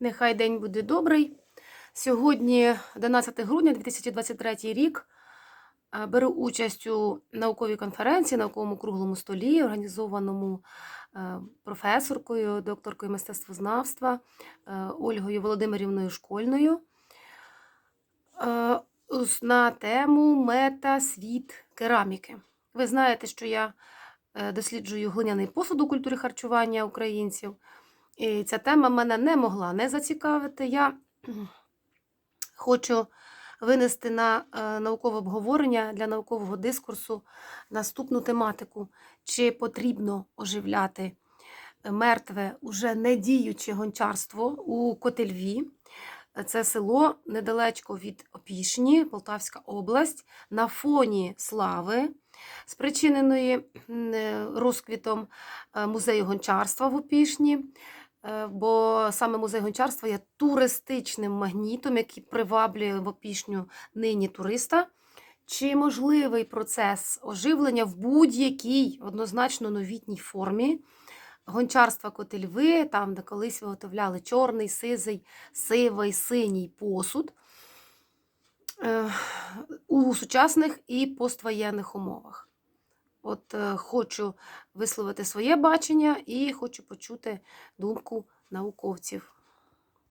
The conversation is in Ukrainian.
Нехай день буде добрий. Сьогодні 11 грудня 2023 рік. Е, Беру участь у науковій конференції, науковому круглому столі, організованому е, професоркою, докторкою мистецтвознавства е, Ольгою Володимирівною Школьною на тему Мета світ кераміки. Ви знаєте, що я досліджую глиняний посуд у культурі харчування українців. І ця тема мене не могла не зацікавити. Я хочу винести на е, наукове обговорення для наукового дискурсу наступну тематику: чи потрібно оживляти мертве, уже не діюче гончарство у Котельві. Це село недалечко від Опішні, Полтавська область, на фоні слави, спричиненої розквітом е, музею гончарства в Опішні. Е, Бо саме музей гончарства є туристичним магнітом, який приваблює в опішню нині туриста. Чи можливий процес оживлення в будь-якій однозначно новітній формі гончарства котельви, там, де колись виготовляли чорний, сизий, сивий, синій посуд е, у сучасних і поствоєнних умовах? От е, хочу висловити своє бачення і хочу почути думку науковців.